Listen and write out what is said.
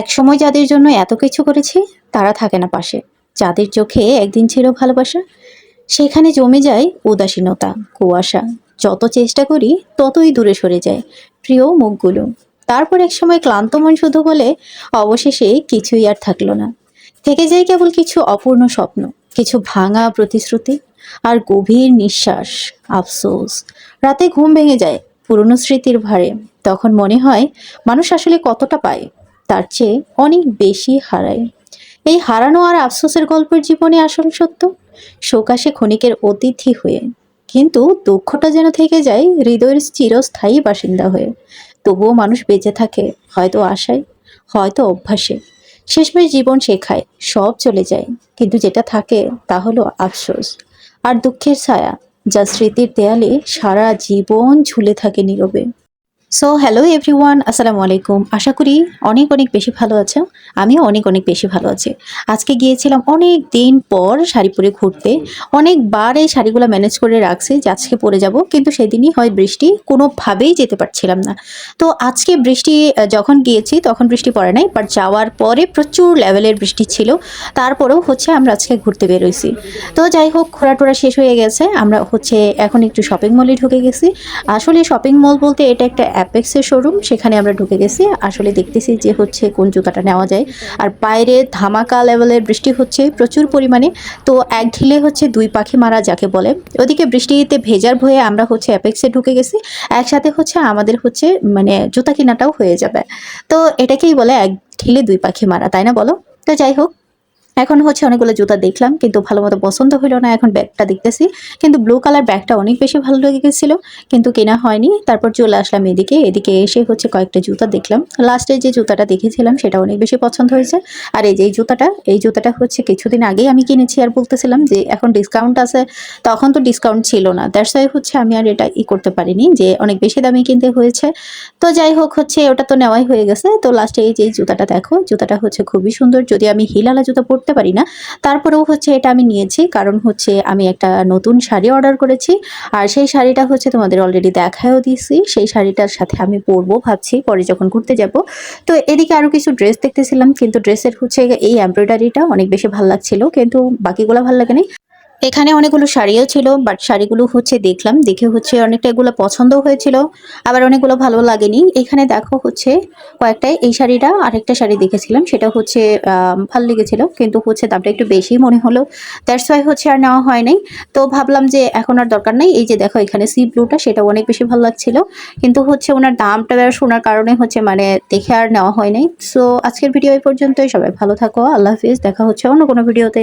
একসময় যাদের জন্য এত কিছু করেছি, তারা থাকে না পাশে। যাদের চোখে একদিন ছিল ভালোবাসা, সেখানে জমে যায় উদাসীনতা, কুয়াশা। যত চেষ্টা করি, ততই দূরে সরে যায় প্রিয় মুখগুলো। তারপর এক সময় ক্লান্ত মন শুধু বলে, অবশেষে কিছুই আর থাকল না। থেকে যায় কেবল কিছু অপূর্ণ স্বপ্ন, কিছু ভাঙা প্রতিশ্রুতি আর গভীর নিঃশ্বাস, আফসোস। রাতে ঘুম ভেঙে যায় পুরনো স্মৃতির ভারে তখন মনে হয়, মানুষ আসলে কতটা পায়? তার চেয়ে অনেক বেশি হারায়। এই হারানো আর আফসোসের গল্পের জীবনে আসল সত্য? শোক আসে ক্ষণিকের অতিথি হয়ে। কিন্তু দুঃখটা যেন থেকে যায় হৃদয়ের চিরস্থায়ী বাসিন্দা হয়ে। তবুও মানুষ বেঁচে থাকে, হয়তো আশায়, হয়তো অভ্যাসে। শেষমেশ জীবন শেখায়, সব চলে যায়। কিন্তু যেটা থাকে তা হলো আফসোস আর দুঃখের ছায়া, যা স্মৃতির দেয়ালে সারা জীবন ঝুলে থাকে নীরবে। সো হ্যালো এভরিওয়ান আসসালামু আলাইকুম। আশা করি অনেক অনেক বেশি ভালো আছো। আমিও অনেক অনেক বেশি ভালো আছি। আজকে গিয়েছিলাম অনেক দিন পর শাড়ি পরে ঘুরতে। অনেকবার এই শাড়িগুলো ম্যানেজ করে রাখছি যে আজকে পরে যাব, কিন্তু সেদিনই হয় বৃষ্টি, কোনোভাবেই যেতে পারছিলাম না। তো আজকে বৃষ্টি যখন গিয়েছি তখন বৃষ্টি পড়ে নাই বাট যাওয়ার পরে প্রচুর লেভেলের বৃষ্টি ছিল। তারপরেও হচ্ছে আমরা আজকে ঘুরতে বেরোইছি। তো যাই হোক ঘোরা টোরা শেষ হয়ে গেছে। আমরা হচ্ছে এখন একটু শপিং মলে ঢুকে গেছি। আসলে শপিং মল বলতে এটা একটা অ্যাপেক্সের শোরুম সেখানে আমরা ঢুকে গেছি। আসলে দেখতেছি যে হচ্ছে কোন জুতাটা নেওয়া যায়। আর বাইরে ধামাকা লেভেলের বৃষ্টি হচ্ছে প্রচুর পরিমাণে। তো এক ঢিলে হচ্ছে দুই পাখি মারা যাকে বলে। ওদিকে বৃষ্টিতে ভেজার ভয়ে আমরা হচ্ছে অ্যাপেক্সে ঢুকে গেছি। একসাথে হচ্ছে আমাদের হচ্ছে মানে জুতা কেনাটাও হয়ে যাবে। তো এটাকেই বলে এক ঢিলে দুই পাখি মারা, তাই না বলো? তো যাই হোক এখন হচ্ছে অনেকগুলো জুতা দেখলাম, কিন্তু ভালো মতো পছন্দ হলো না। এখন ব্যাগটা দেখতেছি, কিন্তু ব্লু কালার ব্যাগটা অনেক বেশি ভালো লেগে গেছিল, কিন্তু কেনা হয়নি। তারপর চলে আসলাম এদিকে এদিকে এসে হচ্ছে কয়েকটা জুতা দেখলাম। লাস্টে যে জুতাটা দেখেছিলাম, সেটা অনেক বেশি পছন্দ হয়েছে। আর এই যে এই জুতাটা এই জুতাটা হচ্ছে কিছুদিন আগেই আমি কিনেছি আর বলতেছিলাম যে এখন ডিসকাউন্ট আছে, তখন তো ডিসকাউন্ট ছিল না। দ্যাটস হচ্ছে আমি আর এটা ই করতে পারিনি, যে অনেক বেশি দামে কিনতে হয়েছে। তো যাই হোক হচ্ছে, ওটা তো নেওয়াই হয়ে গেছে। তো লাস্টে এই যে জুতাটা দেখো, জুতাটা হচ্ছে খুবই সুন্দর। যদি আমি হিলালা জুতা পরতে পারি না। তারপরেও হচ্ছে এটা আমি নিয়েছি, কারণ হচ্ছে আমি একটা নতুন শাড়ি অর্ডার করেছি। আর সেই শাড়িটা হচ্ছে তোমাদের অলরেডি দেখায়ও দিয়েছি। সেই শাড়িটার সাথে আমি পরবো ভাবছি, পরে যখন ঘুরতে যাব। তো এদিকে আরও কিছু ড্রেস দেখতেছিলাম, কিন্তু ড্রেসের হচ্ছে এই এমব্রয়ডারিটা অনেক বেশি ভালো লাগছিল, কিন্তু বাকিগুলো ভালো লাগেনি। এখানে অনেকগুলো শাড়িও ছিল বাট শাড়িগুলো হচ্ছে দেখলাম, দেখে হচ্ছে অনেকটা এগুলো পছন্দও হয়েছিল, আবার অনেকগুলো ভালো লাগেনি। এখানে দেখো হচ্ছে কয়েকটা, এই শাড়িটা আরেকটা শাড়ি দেখেছিলাম, সেটা হচ্ছে ভালো লেগেছিল, কিন্তু হচ্ছে দামটা একটু বেশি মনে হলো। দ্যাটস ওয়াই হচ্ছে আর নেওয়া হয় নাই। তো ভাবলাম যে এখন আর দরকার নেই, এই যে দেখো এখানে সি ব্লুটা সেটা অনেক বেশি ভালো লাগছিল, কিন্তু হচ্ছে ওনার দামটা শোনার কারণে হচ্ছে মানে দেখে আর নেওয়া হয় নাই। সো আজকের ভিডিও এই পর্যন্তই, সবাই ভালো থাকো, আল্লাহ হাফিজ, দেখা হচ্ছে অন্য কোনো ভিডিওতে।